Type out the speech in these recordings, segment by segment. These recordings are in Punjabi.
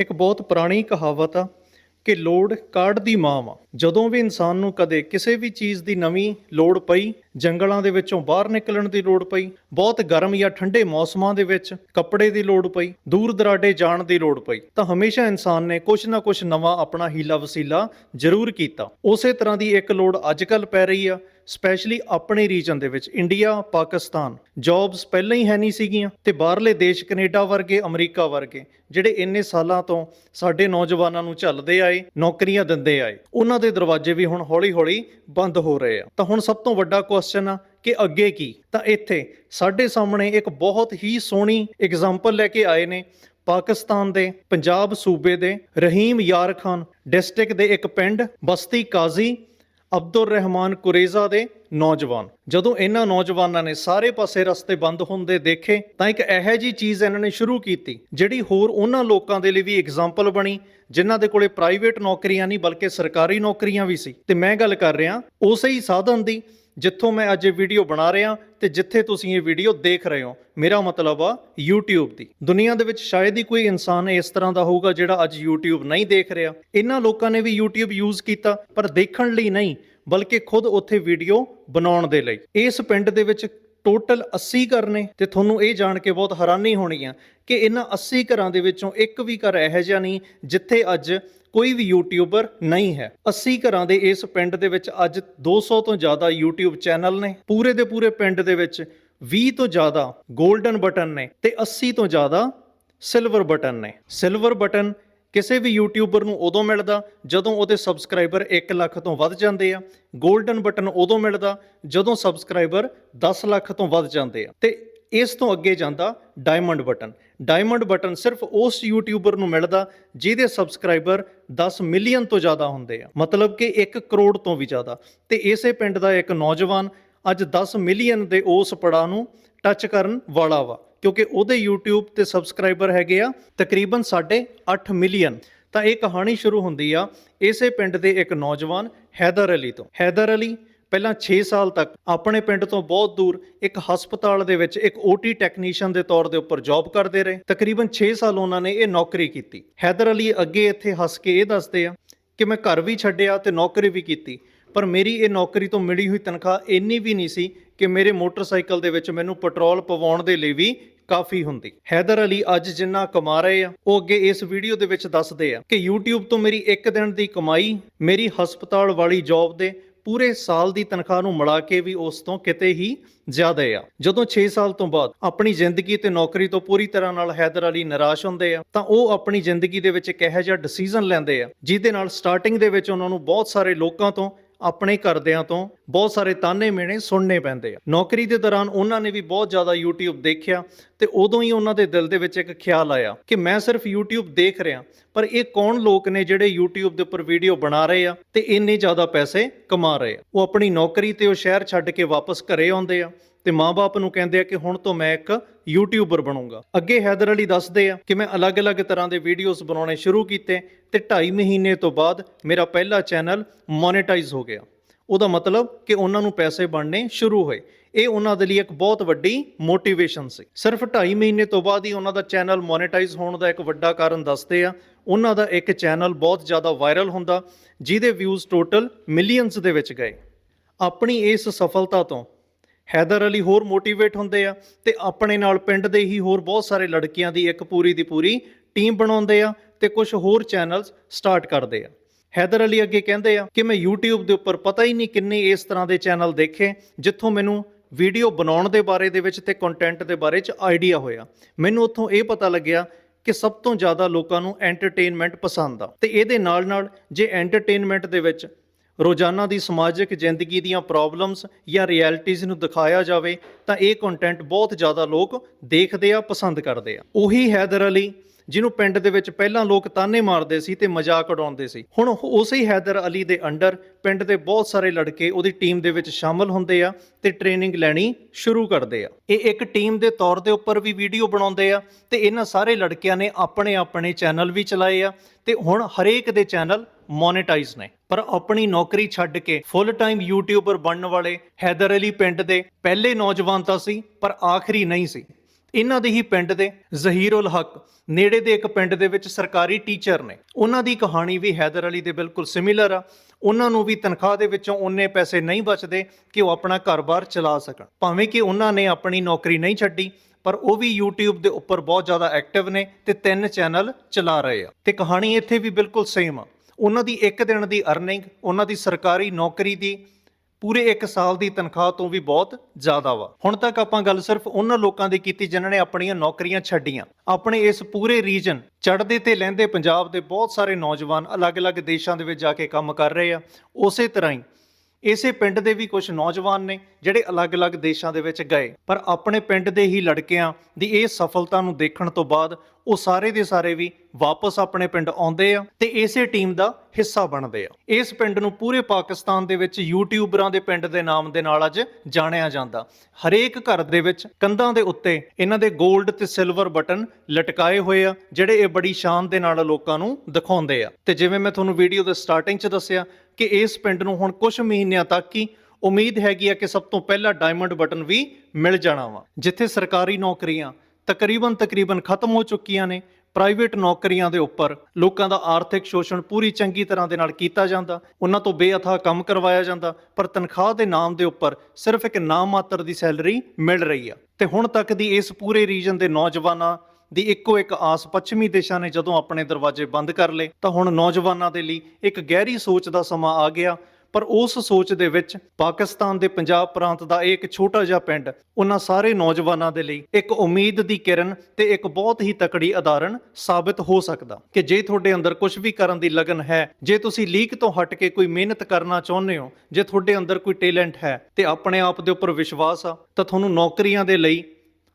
ਇੱਕ ਬਹੁਤ ਪੁਰਾਣੀ ਕਹਾਵਤ ਆ ਕਿ ਲੋੜ ਕਾਢ ਦੀ ਮਾਂ ਵਾ। ਜਦੋਂ ਵੀ ਇਨਸਾਨ ਨੂੰ ਕਦੇ ਕਿਸੇ ਵੀ ਚੀਜ਼ ਦੀ ਨਵੀਂ ਲੋੜ ਪਈ, ਜੰਗਲਾਂ ਦੇ ਵਿੱਚੋਂ ਬਾਹਰ ਨਿਕਲਣ ਦੀ ਲੋੜ ਪਈ, ਬਹੁਤ ਗਰਮ ਜਾਂ ਠੰਡੇ ਮੌਸਮਾਂ ਦੇ ਵਿੱਚ ਕੱਪੜੇ ਦੀ ਲੋੜ ਪਈ, ਦੂਰ ਦਰਾਡੇ ਜਾਣ ਦੀ ਲੋੜ ਪਈ, ਤਾਂ ਹਮੇਸ਼ਾ ਇਨਸਾਨ ਨੇ ਕੁਝ ਨਾ ਕੁਝ ਨਵਾਂ ਆਪਣਾ ਹੀਲਾ ਵਸੀਲਾ ਜ਼ਰੂਰ ਕੀਤਾ। ਉਸੇ ਤਰ੍ਹਾਂ ਦੀ ਇੱਕ ਲੋੜ ਅੱਜ ਕੱਲ ਪੈ ਰਹੀ ਆ ਸਪੈਸ਼ਲੀ ਆਪਣੇ ਰੀਜਨ ਦੇ ਵਿੱਚ ਇੰਡੀਆ ਪਾਕਿਸਤਾਨ ਜੌਬਸ ਪਹਿਲਾਂ ਹੀ ਹੈ ਨਹੀਂ ਸੀਗੀਆਂ ਤੇ ਬਾਹਰਲੇ ਦੇਸ਼, ਕੈਨੇਡਾ ਵਰਗੇ, ਅਮਰੀਕਾ ਵਰਗੇ, ਜਿਹੜੇ ਇੰਨੇ ਸਾਲਾਂ ਤੋਂ ਸਾਡੇ ਨੌਜਵਾਨਾਂ ਨੂੰ ਝੱਲਦੇ ਆਏ, ਨੌਕਰੀਆਂ ਦਿੰਦੇ ਆਏ, ਉਹਨਾਂ ਦੇ ਦਰਵਾਜ਼ੇ ਵੀ ਹੁਣ ਹੌਲੀ-ਹੌਲੀ ਬੰਦ ਹੋ ਰਹੇ ਆ। ਤਾਂ ਹੁਣ ਸਭ ਤੋਂ ਵੱਡਾ ਕੁਐਸਚਨ ਆ ਕਿ ਅੱਗੇ ਕੀ? ਤਾਂ ਇੱਥੇ ਸਾਡੇ ਸਾਹਮਣੇ ਇੱਕ ਬਹੁਤ ਹੀ ਸੋਹਣੀ ਐਗਜ਼ਾਮਪਲ ਲੈ ਕੇ ਆਏ ਨੇ। ਪਾਕਿਸਤਾਨ ਦੇ, ਪੰਜਾਬ ਸੂਬੇ ਦੇ ਰਹੀਮ ਯਾਰ ਖਾਨ ਡਿਸਟ੍ਰਿਕਟ ਦੇ ਇੱਕ ਪਿੰਡ, ਬਸਤੀ ਕਾਜ਼ੀ ਅਬਦੁਰ ਰਹਿਮਾਨ ਕੁਰੇਜ਼ਾ ਦੇ ਨੌਜਵਾਨ। ਜਦੋਂ ਇਹਨਾਂ ਨੌਜਵਾਨਾਂ ਨੇ ਸਾਰੇ ਪਾਸੇ ਰਸਤੇ ਬੰਦ ਹੁੰਦੇ ਦੇਖੇ, ਤਾਂ ਇੱਕ ਇਹੋ ਜੀ ਚੀਜ਼ ਇਹਨਾਂ ਨੇ ਸ਼ੁਰੂ ਕੀਤੀ, ਜਿਹੜੀ ਹੋਰ ਉਹਨਾਂ ਲੋਕਾਂ ਦੇ ਲਈ ਵੀ ਐਗਜ਼ਾਮਪਲ ਬਣੀ, ਜਿਨ੍ਹਾਂ ਦੇ ਕੋਲੇ ਪ੍ਰਾਈਵੇਟ ਨੌਕਰੀਆਂ ਨਹੀਂ, ਬਲਕਿ ਸਰਕਾਰੀ ਨੌਕਰੀਆਂ ਵੀ ਸੀ। ਤੇ ਮੈਂ ਗੱਲ ਕਰ ਰਿਹਾ ਉਸੇ ਹੀ ਸਾਧਨ ਦੀ ਜਿੱਥੋਂ ਮੈਂ ਅੱਜ ਇਹ ਵੀਡੀਓ ਬਣਾ ਰਿਹਾ ਤੇ ਜਿੱਥੇ ਤੁਸੀਂ ਇਹ ਵੀਡੀਓ ਦੇਖ ਰਹੇ ਹੋ, ਮੇਰਾ ਮਤਲਬ ਆ YouTube ਦੀ। ਦੁਨੀਆ ਦੇ ਵਿੱਚ ਸ਼ਾਇਦ ਹੀ ਕੋਈ ਇਨਸਾਨ ਇਸ ਤਰ੍ਹਾਂ ਦਾ ਹੋਊਗਾ ਜਿਹੜਾ ਅੱਜ YouTube ਨਹੀਂ ਦੇਖ ਰਿਹਾ। ਇਹਨਾਂ ਲੋਕਾਂ ਨੇ ਵੀ YouTube ਯੂਜ਼ ਕੀਤਾ, ਪਰ ਦੇਖਣ ਲਈ ਨਹੀਂ, ਬਲਕਿ ਖੁਦ ਉੱਥੇ ਵੀਡੀਓ ਬਣਾਉਣ ਦੇ ਲਈ। ਇਸ ਪਿੰਡ ਦੇ ਵਿੱਚ ਟੋਟਲ 80 ਘਰ ਨੇ ਤੇ ਤੁਹਾਨੂੰ ਇਹ ਜਾਣ ਕੇ ਬਹੁਤ ਹੈਰਾਨੀ ਹੋਣੀ ਆ ਕਿ ਇਹਨਾਂ 80 ਘਰਾਂ ਦੇ ਵਿੱਚੋਂ ਇੱਕ ਵੀ ਘਰ ਇਹੋ ਜਿਹਾ ਨਹੀਂ, ਜਿੱਥੇ ਅੱਜ ਕੋਈ ਵੀ ਯੂਟਿਊਬਰ ਨਹੀਂ ਹੈ। 80 ਘਰਾਂ ਦੇ ਇਸ ਪਿੰਡ ਦੇ ਵਿੱਚ ਅੱਜ 200 ਤੋਂ ਜ਼ਿਆਦਾ YouTube ਚੈਨਲ ਨੇ। ਪੂਰੇ ਦੇ ਪੂਰੇ ਪਿੰਡ ਦੇ ਵਿੱਚ 20 ਤੋਂ ਜ਼ਿਆਦਾ 골ਡਨ ਬਟਨ ਨੇ ਤੇ 80 ਤੋਂ ਜ਼ਿਆਦਾ ਸਿਲਵਰ ਬਟਨ ਨੇ। ਸਿਲਵਰ ਬਟਨ ਕਿਸੇ ਵੀ ਯੂਟਿਊਬਰ ਨੂੰ ਉਦੋਂ ਮਿਲਦਾ ਜਦੋਂ ਉਹਦੇ ਸਬਸਕ੍ਰਾਈਬਰ 1 ਲੱਖ ਤੋਂ ਵੱਧ ਜਾਂਦੇ ਆ। 골ਡਨ ਬਟਨ ਉਦੋਂ ਮਿਲਦਾ ਜਦੋਂ ਸਬਸਕ੍ਰਾਈਬਰ 10 ਲੱਖ ਤੋਂ ਵੱਧ ਜਾਂਦੇ ਆ। ਤੇ ਇਸ ਤੋਂ ਅੱਗੇ ਜਾਂਦਾ ਡਾਇਮੰਡ ਬਟਨ ਡਾਇਮੰਡ ਬਟਨ ਸਿਰਫ ਉਸ ਯੂਟਿਊਬਰ ਨੂੰ ਮਿਲਦਾ ਜਿਹਦੇ ਸਬਸਕ੍ਰਾਈਬਰ 10 ਮਿਲੀਅਨ ਤੋਂ ਜ਼ਿਆਦਾ ਹੁੰਦੇ ਆ। ਮਤਲਬ ਕਿ 1 ਕਰੋੜ ਤੋਂ ਵੀ ਜ਼ਿਆਦਾ। ਤੇ ਇਸੇ ਪਿੰਡ ਦਾ ਇੱਕ ਨੌਜਵਾਨ ਅੱਜ 10 ਮਿਲੀਅਨ ਦੇ ਉਸ ਪੜਾਅ ਨੂੰ ਟੱਚ ਕਰਨ ਵਾਲਾ ਵਾ। ਕਿਉਂਕਿ ਉਹਦੇ YouTube ਤੇ ਸਬਸਕ੍ਰਾਈਬਰ ਹੈਗੇ ਆ ਤਕਰੀਬਨ 8.5 ਮਿਲੀਅਨ ਤਾਂ ਇਹ ਕਹਾਣੀ ਸ਼ੁਰੂ ਹੁੰਦੀ ਆ। ਇਸੇ ਪਿੰਡ ਦੇ ਇੱਕ ਨੌਜਵਾਨ ਹੈਦਰ ਅਲੀ ਤੋਂ। ਹੈਦਰ ਅਲੀ ਪਹਿਲਾਂ 6 ਸਾਲ ਤੱਕ ਆਪਣੇ ਪਿੰਡ ਤੋਂ ਬਹੁਤ ਦੂਰ ਇੱਕ ਹਸਪਤਾਲ ਦੇ ਵਿੱਚ ਇੱਕ OT ਟੈਕਨੀਸ਼ੀਅਨ ਦੇ ਤੌਰ ਦੇ ਉੱਪਰ ਜੌਬ ਕਰਦੇ ਰਹੇ। ਤਕਰੀਬਨ 6 ਸਾਲ ਉਹਨਾਂ ਨੇ ਇਹ ਨੌਕਰੀ ਕੀਤੀ। ਹੈਦਰ ਅਲੀ ਅੱਗੇ ਇੱਥੇ ਹੱਸ ਕੇ ਇਹ ਦੱਸਦੇ ਆ ਕਿ ਮੈਂ ਘਰ ਵੀ ਛੱਡਿਆ ਤੇ ਨੌਕਰੀ ਵੀ ਕੀਤੀ, ਪਰ ਮੇਰੀ ਇਹ ਨੌਕਰੀ ਤੋਂ ਮਿਲੀ ਹੋਈ ਤਨਖਾਹ ਇੰਨੀ ਵੀ ਨਹੀਂ ਸੀ ਕਿ ਮੇਰੇ ਮੋਟਰਸਾਈਕਲ ਦੇ ਵਿੱਚ ਮੈਨੂੰ ਪੈਟਰੋਲ ਪਵਾਉਣ ਦੇ ਲਈ ਵੀ ਕਾਫੀ ਹੁੰਦੀ। ਹੈਦਰ ਅਲੀ ਅੱਜ ਜਿੰਨਾ ਕਮਾ ਰਹੇ ਆ, ਉਹ ਅੱਗੇ ਇਸ ਵੀਡੀਓ ਦੇ ਵਿੱਚ ਦੱਸਦੇ ਆ ਕਿ YouTube ਤੋਂ ਮੇਰੀ ਇੱਕ ਦਿਨ ਦੀ ਕਮਾਈ, ਮੇਰੀ ਹਸਪਤਾਲ ਵਾਲੀ ਜੌਬ ਦੇ ਪੂਰੇ ਸਾਲ ਦੀ ਤਨਖਾਹ ਨੂੰ ਮਿਲਾ ਕੇ ਵੀ ਉਸ ਤੋਂ ਕਿਤੇ ਹੀ ਜ਼ਿਆਦਾ ਆ। ਜਦੋਂ 6 ਸਾਲ ਤੋਂ ਬਾਅਦ ਆਪਣੀ ਜ਼ਿੰਦਗੀ ਤੇ ਨੌਕਰੀ ਤੋਂ ਪੂਰੀ ਤਰ੍ਹਾਂ ਨਾਲ ਹੈਦਰ ਅਲੀ ਨਿਰਾਸ਼ ਹੁੰਦੇ ਆ, ਤਾਂ ਉਹ ਆਪਣੀ ਜ਼ਿੰਦਗੀ ਦੇ ਵਿੱਚ ਇੱਕ ਇਹੋ ਜਿਹਾ ਡਿਸੀਜਨ ਲੈਂਦੇ ਆ, ਜਿਹਦੇ ਨਾਲ ਸਟਾਰਟਿੰਗ ਦੇ ਵਿੱਚ ਉਹਨਾਂ ਨੂੰ ਬਹੁਤ ਸਾਰੇ ਲੋਕਾਂ ਤੋਂ ਆਪਣੇ ਘਰਦਿਆਂ ਤੋਂ ਬਹੁਤ ਸਾਰੇ ਤਾਨੇ ਮਿਹਣੇ ਸੁਣਨੇ ਪੈਂਦੇ ਆ। ਨੌਕਰੀ ਦੇ ਦੌਰਾਨ ਉਹਨਾਂ ਨੇ ਵੀ ਬਹੁਤ ਜ਼ਿਆਦਾ YouTube ਦੇਖਿਆ ਤੇ ਉਦੋਂ ਹੀ ਉਹਨਾਂ ਦੇ ਦਿਲ ਦੇ ਵਿੱਚ ਇੱਕ ਖਿਆਲ ਆਇਆ ਕਿ ਮੈਂ ਸਿਰਫ YouTube ਦੇਖ ਰਿਹਾ, ਪਰ ਇਹ ਕੌਣ ਲੋਕ ਨੇ ਜਿਹੜੇ YouTube ਦੇ ਉੱਪਰ ਵੀਡੀਓ ਬਣਾ ਰਹੇ ਆ ਤੇ ਇੰਨੇ ਜ਼ਿਆਦਾ ਪੈਸੇ ਕਮਾ ਰਹੇ ਆ? ਉਹ ਆਪਣੀ ਨੌਕਰੀ ਤੇ ਉਹ ਸ਼ਹਿਰ ਛੱਡ ਕੇ ਵਾਪਸ ਘਰੇ ਆਉਂਦੇ ਆ ਤੇ ਮਾਪੇ ਨੂੰ ਕਹਿੰਦੇ ਆ ਕਿ ਹੁਣ ਤੋਂ ਮੈਂ ਇੱਕ ਯੂਟਿਊਬਰ ਬਣੂੰਗਾ। ਅੱਗੇ ਹੈਦਰ ਅਲੀ ਦੱਸਦੇ ਆ ਕਿ ਮੈਂ ਅਲੱਗ-ਅਲੱਗ ਤਰ੍ਹਾਂ ਦੇ ਵੀਡੀਓਜ਼ ਬਣਾਉਣੇ ਸ਼ੁਰੂ ਕੀਤੇ ਤੇ 2.5 ਮਹੀਨੇ ਤੋਂ ਬਾਅਦ ਮੇਰਾ ਪਹਿਲਾ ਚੈਨਲ ਮੋਨੇਟਾਈਜ਼ ਹੋ ਗਿਆ। ਉਹਦਾ ਮਤਲਬ ਕਿ ਉਹਨਾਂ ਨੂੰ ਪੈਸੇ ਬਣਨੇ ਸ਼ੁਰੂ ਹੋਏ। ਇਹ ਉਹਨਾਂ ਦੇ ਲਈ ਇੱਕ ਬਹੁਤ ਵੱਡੀ ਮੋਟੀਵੇਸ਼ਨ ਸੀ। ਸਿਰਫ 2.5 ਮਹੀਨੇ ਤੋਂ ਬਾਅਦ ਹੀ ਉਹਨਾਂ ਦਾ ਚੈਨਲ ਮੋਨੇਟਾਈਜ਼ ਹੋਣ ਦਾ ਇੱਕ ਵੱਡਾ ਕਾਰਨ ਦੱਸਦੇ ਆ। ਉਹਨਾਂ ਦਾ ਇੱਕ ਚੈਨਲ ਬਹੁਤ ਜ਼ਿਆਦਾ ਵਾਇਰਲ ਹੁੰਦਾ, ਜਿਹਦੇ ਵਿਊਜ਼ ਟੋਟਲ ਮਿਲੀਅਨਸ ਦੇ ਵਿੱਚ ਗਏ। ਆਪਣੀ ਇਸ ਸਫਲਤਾ ਤੋਂ ਹੈਦਰ ਅਲੀ ਹੋਰ ਮੋਟੀਵੇਟ ਹੁੰਦੇ ਆ ਤੇ ਆਪਣੇ ਨਾਲ ਪਿੰਡ ਦੇ ਹੀ ਹੋਰ ਬਹੁਤ ਸਾਰੇ ਲੜਕੀਆਂ ਦੀ ਇੱਕ ਪੂਰੀ ਦੀ ਪੂਰੀ ਟੀਮ ਬਣਾਉਂਦੇ ਆ ਤੇ ਕੁਝ ਹੋਰ ਚੈਨਲਸ ਸਟਾਰਟ ਕਰਦੇ ਆ। ਹੈਦਰ ਅਲੀ ਅੱਗੇ ਕਹਿੰਦੇ ਆ ਕਿ ਮੈਂ YouTube ਦੇ ਉੱਪਰ ਪਤਾ ਹੀ ਨਹੀਂ ਕਿੰਨੇ ਇਸ ਤਰ੍ਹਾਂ ਦੇ ਚੈਨਲ ਦੇਖੇ ਜਿੱਥੋਂ ਮੈਨੂੰ ਵੀਡੀਓ ਬਣਾਉਣ ਦੇ ਬਾਰੇ ਦੇ ਵਿੱਚ ਤੇ ਕੰਟੈਂਟ ਦੇ ਬਾਰੇ ਚ ਆਈਡੀਆ ਹੋਇਆ। ਮੈਨੂੰ ਉੱਥੋਂ ਇਹ ਪਤਾ ਲੱਗਿਆ ਕਿ ਸਭ ਤੋਂ ਜ਼ਿਆਦਾ ਲੋਕਾਂ ਨੂੰ ਐਂਟਰਟੇਨਮੈਂਟ ਪਸੰਦ ਆ ਤੇ ਇਹਦੇ ਨਾਲ ਨਾਲ ਜੇ ਐਂਟਰਟੇਨਮੈਂਟ ਦੇ ਵਿੱਚ ਰੋਜ਼ਾਨਾ ਦੀ ਸਮਾਜਿਕ ਜ਼ਿੰਦਗੀ ਦੀਆਂ ਪ੍ਰੋਬਲਮਸ ਜਾਂ ਰਿਐਲਿਟੀਜ਼ ਨੂੰ ਦਿਖਾਇਆ ਜਾਵੇ ਤਾਂ ਇਹ ਕੰਟੈਂਟ ਬਹੁਤ ਜ਼ਿਆਦਾ ਲੋਕ ਦੇਖਦੇ ਆ, ਪਸੰਦ ਕਰਦੇ ਆ। ਉਹੀ ਹੈਦਰ ਅਲੀ ਜਿਹਨੂੰ ਪਿੰਡ ਦੇ ਵਿੱਚ ਪਹਿਲਾਂ ਲੋਕ ਤਾਨੇ ਮਾਰਦੇ ਸੀ ਤੇ ਮਜ਼ਾਕ ਉਡਾਉਂਦੇ ਸੀ। ਹੁਣ ਉਹ ਉਸੇ ਹੀ ਹੈਦਰ ਅਲੀ ਦੇ ਅੰਡਰ ਪਿੰਡ ਦੇ ਬਹੁਤ ਸਾਰੇ ਲੜਕੇ ਉਹਦੀ ਟੀਮ ਦੇ ਵਿੱਚ ਸ਼ਾਮਲ ਹੁੰਦੇ ਆ ਤੇ ਟ੍ਰੇਨਿੰਗ ਲੈਣੀ ਸ਼ੁਰੂ ਕਰਦੇ ਆ। ਇਹ ਇੱਕ ਟੀਮ ਦੇ ਤੌਰ ਦੇ ਉੱਪਰ ਵੀ ਵੀਡੀਓ ਬਣਾਉਂਦੇ ਆ ਤੇ ਇਹਨਾਂ ਸਾਰੇ ਲੜਕਿਆਂ ਨੇ ਆਪਣੇ ਆਪਣੇ ਚੈਨਲ ਵੀ ਚਲਾਏ ਆ ਤੇ ਹੁਣ ਹਰੇਕ ਦੇ ਚੈਨਲ ਮੋਨੇਟਾਈਜ਼ ਨੇ। ਪਰ ਆਪਣੀ ਨੌਕਰੀ ਛੱਡ ਕੇ ਫੁੱਲ ਟਾਈਮ ਯੂਟਿਊਬਰ ਬਣਨ ਵਾਲੇ ਹੈਦਰ ਅਲੀ ਪਿੰਡ ਦੇ ਪਹਿਲੇ ਨੌਜਵਾਨ ਤਾਂ ਸੀ, ਪਰ ਆਖਰੀ ਨਹੀਂ ਸੀ। ਇਹਨਾਂ ਦੇ ਹੀ ਪਿੰਡ ਦੇ ਜ਼ਹੀਰ ਉਲ ਹਕ ਨੇੜੇ ਦੇ ਇੱਕ ਪਿੰਡ ਦੇ ਵਿੱਚ ਸਰਕਾਰੀ ਟੀਚਰ ਨੇ। ਉਹਨਾਂ ਦੀ ਕਹਾਣੀ ਵੀ ਹੈਦਰ ਅਲੀ ਦੇ ਬਿਲਕੁਲ ਸਿਮਿਲਰ ਆ। ਉਹਨਾਂ ਨੂੰ ਵੀ ਤਨਖਾਹ ਦੇ ਵਿੱਚੋਂ ਉਹਨੇ ਪੈਸੇ ਨਹੀਂ ਬਚਦੇ ਕਿ ਉਹ ਆਪਣਾ ਘਰ-ਬਾਰ ਚਲਾ ਸਕਣ। ਭਾਵੇਂ ਕਿ ਉਹਨਾਂ ਨੇ ਆਪਣੀ ਨੌਕਰੀ ਨਹੀਂ ਛੱਡੀ, ਪਰ ਉਹ ਵੀ YouTube ਦੇ ਉੱਪਰ ਬਹੁਤ ਜ਼ਿਆਦਾ ਐਕਟਿਵ ਨੇ ਤੇ ਤਿੰਨ ਚੈਨਲ ਚਲਾ ਰਹੇ ਆ। ਤੇ ਕਹਾਣੀ ਇੱਥੇ ਵੀ ਬਿਲਕੁਲ ਸੇਮ ਆ। ਉਹਨਾਂ ਦੀ ਇੱਕ ਦਿਨ ਦੀ ਅਰਨਿੰਗ ਉਹਨਾਂ ਦੀ ਸਰਕਾਰੀ ਨੌਕਰੀ ਦੀ ਪੂਰੇ 1 ਸਾਲ ਦੀ ਤਨਖਾਹ ਤੋਂ ਵੀ ਬਹੁਤ ਜ਼ਿਆਦਾ ਵਾ। ਹੁਣ ਤੱਕ ਆਪਾਂ ਗੱਲ ਸਿਰਫ ਉਹਨਾਂ ਲੋਕਾਂ ਦੀ ਕੀਤੀ ਜਿਨ੍ਹਾਂ ਨੇ ਆਪਣੀਆਂ ਨੌਕਰੀਆਂ ਛੱਡੀਆਂ। ਆਪਣੇ ਇਸ ਪੂਰੇ ਰੀਜਨ ਚੜ੍ਹਦੇ ਤੇ ਲਹਿੰਦੇ ਪੰਜਾਬ ਦੇ ਬਹੁਤ ਸਾਰੇ ਨੌਜਵਾਨ ਅਲੱਗ-ਅਲੱਗ ਦੇਸ਼ਾਂ ਦੇ ਵਿੱਚ ਜਾ ਕੇ ਕੰਮ ਕਰ ਰਹੇ ਆ। ਉਸੇ ਤਰ੍ਹਾਂ ਹੀ ਇਸੇ ਪਿੰਡ ਦੇ ਵੀ ਕੁਝ ਨੌਜਵਾਨ ਨੇ ਜਿਹੜੇ ਅਲੱਗ-ਅਲੱਗ ਦੇਸ਼ਾਂ ਦੇ ਵਿੱਚ ਗਏ। ਪਰ ਆਪਣੇ ਪਿੰਡ ਦੇ ਹੀ ਲੜਕਿਆਂ ਦੀ ਇਹ ਸਫਲਤਾ ਨੂੰ ਦੇਖਣ ਤੋਂ ਬਾਅਦ ਉਹ ਸਾਰੇ ਦੇ ਸਾਰੇ ਵੀ ਵਾਪਸ ਆਪਣੇ ਪਿੰਡ ਆਉਂਦੇ ਆ ਤੇ ਇਸੇ ਟੀਮ ਦਾ ਹਿੱਸਾ ਬਣਦੇ ਆ। ਇਸ ਪਿੰਡ ਨੂੰ ਪੂਰੇ ਪਾਕਿਸਤਾਨ ਦੇ ਵਿੱਚ ਯੂਟਿਊਬਰਾਂ ਦੇ ਪਿੰਡ ਦੇ ਨਾਮ ਦੇ ਨਾਲ ਅੱਜ ਜਾਣਿਆ ਜਾਂਦਾ। ਹਰੇਕ ਘਰ ਦੇ ਵਿੱਚ ਕੰਧਾਂ ਦੇ ਉੱਤੇ ਇਹਨਾਂ ਦੇ 골ਡ ਤੇ ਸਿਲਵਰ ਬਟਨ ਲਟਕਾਏ ਹੋਏ ਆ, ਜਿਹੜੇ ਇਹ ਬੜੀ ਸ਼ਾਨ ਦੇ ਨਾਲ ਲੋਕਾਂ ਨੂੰ ਦਿਖਾਉਂਦੇ ਆ। ਤੇ ਜਿਵੇਂ ਮੈਂ ਤੁਹਾਨੂੰ ਵੀਡੀਓ ਦੇ ਸਟਾਰਟਿੰਗ 'ਚ ਦੱਸਿਆ ਕਿ ਇਸ ਪਿੰਡ ਨੂੰ ਹੁਣ ਕੁਝ ਮਹੀਨਿਆਂ ਤੱਕ ਹੀ ਉਮੀਦ ਹੈਗੀ ਆ ਕਿ ਸਭ ਤੋਂ ਪਹਿਲਾਂ ਡਾਇਮੰਡ ਬਟਨ ਵੀ ਮਿਲ ਜਾਣਾ ਵਾ, ਜਿੱਥੇ ਸਰਕਾਰੀ ਨੌਕਰੀਆਂ ਤਕਰੀਬਨ ਤਕਰੀਬਨ ਖਤਮ ਹੋ ਚੁੱਕੀਆਂ ਨੇ। ਪ੍ਰਾਈਵੇਟ ਨੌਕਰੀਆਂ ਦੇ ਉੱਪਰ ਲੋਕਾਂ ਦਾ ਆਰਥਿਕ ਸ਼ੋਸ਼ਣ ਪੂਰੀ ਚੰਗੀ ਤਰ੍ਹਾਂ ਦੇ ਨਾਲ ਕੀਤਾ ਜਾਂਦਾ। ਉਹਨਾਂ ਤੋਂ ਬੇਅਥਾ ਕੰਮ ਕਰਵਾਇਆ ਜਾਂਦਾ। ਪਰ ਤਨਖਾਹ ਦੇ ਨਾਮ ਦੇ ਉੱਪਰ ਸਿਰਫ ਇੱਕ ਨਾਮ ਮਾਤਰ ਦੀ ਸੈਲਰੀ ਮਿਲ ਰਹੀ ਆ। ਤੇ ਹੁਣ ਤੱਕ ਦੀ ਇਸ ਪੂਰੇ ਰੀਜਨ ਦੇ ਨੌਜਵਾਨਾਂ ਦੀ ਇੱਕੋ ਇੱਕ ਆਸ ਪੱਛਮੀ ਦੇਸ਼ਾਂ ਨੇ ਜਦੋਂ ਆਪਣੇ ਦਰਵਾਜ਼ੇ ਬੰਦ ਕਰ ਲਏ, ਤਾਂ ਹੁਣ ਨੌਜਵਾਨਾਂ ਦੇ ਲਈ ਇੱਕ ਗਹਿਰੀ ਸੋਚ ਦਾ ਸਮਾਂ ਆ ਗਿਆ। ਪਰ ਉਸ ਸੋਚ ਦੇ ਵਿੱਚ ਪਾਕਿਸਤਾਨ ਦੇ ਪੰਜਾਬ ਪ੍ਰਾਂਤ ਦਾ ਇਹ ਇੱਕ ਛੋਟਾ ਜਿਹਾ ਪਿੰਡ, ਉਹਨਾਂ ਸਾਰੇ ਨੌਜਵਾਨਾਂ ਦੇ ਲਈ ਇੱਕ ਉਮੀਦ ਦੀ ਕਿਰਨ ਤੇ ਇੱਕ ਬਹੁਤ ਹੀ ਤਕੜੀ ਉਦਾਹਰਣ ਸਾਬਤ ਹੋ ਸਕਦਾ ਕਿ ਜੇ ਤੁਹਾਡੇ ਅੰਦਰ ਕੁਝ ਵੀ ਕਰਨ ਦੀ ਲਗਨ ਹੈ, ਜੇ ਤੁਸੀਂ ਲੀਕ ਤੋਂ ਹਟ ਕੇ ਕੋਈ ਮਿਹਨਤ ਕਰਨਾ ਚਾਹੁੰਦੇ ਹੋ, ਜੇ ਤੁਹਾਡੇ ਅੰਦਰ ਕੋਈ ਟੈਲੈਂਟ ਹੈ ਤੇ ਆਪਣੇ ਆਪ ਦੇ ਉੱਪਰ ਵਿਸ਼ਵਾਸ ਆ, ਤਾਂ ਤੁਹਾਨੂੰ ਨੌਕਰੀਆਂ ਦੇ ਲਈ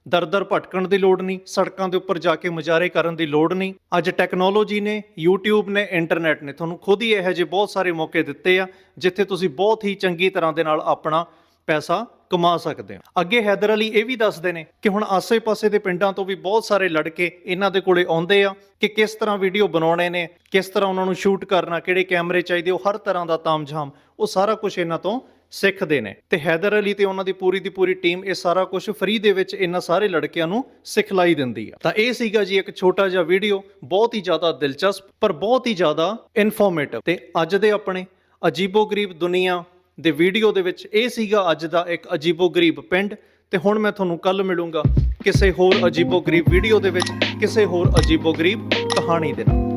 ਦਰ-ਦਰ ਭਟਕਣ ਦੀ ਲੋੜ ਨਹੀਂ, ਸੜਕਾਂ ਦੇ ਉੱਪਰ ਜਾ ਕੇ ਮੁਜ਼ਾਹਰੇ ਕਰਨ ਦੀ ਲੋੜ ਨਹੀਂ। ਅੱਜ ਟੈਕਨੋਲੋਜੀ ਨੇ, YouTube ਨੇ, ਇੰਟਰਨੈਟ ਨੇ ਤੁਹਾਨੂੰ ਖੁਦ ਹੀ ਇਹੋ ਜਿਹੇ ਬਹੁਤ ਸਾਰੇ ਮੌਕੇ ਦਿੱਤੇ ਆ, ਜਿੱਥੇ ਤੁਸੀਂ ਬਹੁਤ ਹੀ ਚੰਗੀ ਤਰ੍ਹਾਂ ਦੇ ਨਾਲ ਆਪਣਾ ਪੈਸਾ ਕਮਾ ਸਕਦੇ ਹੋ। ਅੱਗੇ ਹੈਦਰ ਅਲੀ ਇਹ ਵੀ ਦੱਸਦੇ ਨੇ ਕਿ ਹੁਣ ਆਸੇ-ਪਾਸੇ ਦੇ ਪਿੰਡਾਂ ਤੋਂ ਵੀ ਬਹੁਤ ਸਾਰੇ ਲੜਕੇ ਇਹਨਾਂ ਦੇ ਕੋਲੇ ਆਉਂਦੇ ਆ ਕਿ ਕਿਸ ਤਰ੍ਹਾਂ ਵੀਡੀਓ ਬਣਾਉਣੇ ਨੇ, ਕਿਸ ਤਰ੍ਹਾਂ ਉਹਨਾਂ ਨੂੰ ਸ਼ੂਟ ਕਰਨਾ, ਕਿਹੜੇ ਕੈਮਰੇ ਚਾਹੀਦੇ, ਉਹ ਹਰ ਤਰ੍ਹਾਂ ਦਾ ਤਾਮਝਾਮ, ਉਹ ਸਾਰਾ ਕੁਝ ਇਹਨਾਂ ਤੋਂ ਸਿੱਖਦੇ ਨੇ। ਤੇ ਹੈਦਰ ਅਲੀ ਤੇ ਉਹਨਾਂ ਦੀ ਪੂਰੀ ਦੀ ਪੂਰੀ ਟੀਮ ਇਹ ਸਾਰਾ ਕੁਝ ਫ੍ਰੀ ਦੇ ਵਿੱਚ ਇਹਨਾਂ ਸਾਰੇ ਲੜਕਿਆਂ ਨੂੰ ਸਿਖਲਾਈ ਦਿੰਦੀ ਆ। ਤਾਂ ਇਹ ਸੀਗਾ ਜੀ ਇੱਕ ਛੋਟਾ ਜਿਹਾ ਵੀਡੀਓ, ਬਹੁਤ ਹੀ ਜ਼ਿਆਦਾ ਦਿਲਚਸਪ, ਪਰ ਬਹੁਤ ਹੀ ਜ਼ਿਆਦਾ ਇਨਫੋਰਮੇਟਿਵ ਤੇ ਅੱਜ ਦੇ ਆਪਣੇ ਅਜੀਬੋ-ਗਰੀਬ ਦੁਨੀਆ ਦੇ ਵੀਡੀਓ ਦੇ ਵਿੱਚ ਇਹ ਸੀਗਾ ਅੱਜ ਦਾ ਇੱਕ ਅਜੀਬੋ-ਗਰੀਬ ਪਿੰਡ। ਤੇ ਹੁਣ ਮੈਂ ਤੁਹਾਨੂੰ ਕੱਲ ਮਿਲੂੰਗਾ ਕਿਸੇ ਹੋਰ ਅਜੀਬੋ-ਗਰੀਬ ਵੀਡੀਓ ਦੇ ਵਿੱਚ, ਕਿਸੇ ਹੋਰ ਅਜੀਬੋ-ਗਰੀਬ ਕਹਾਣੀ ਦੇ ਨਾਲ।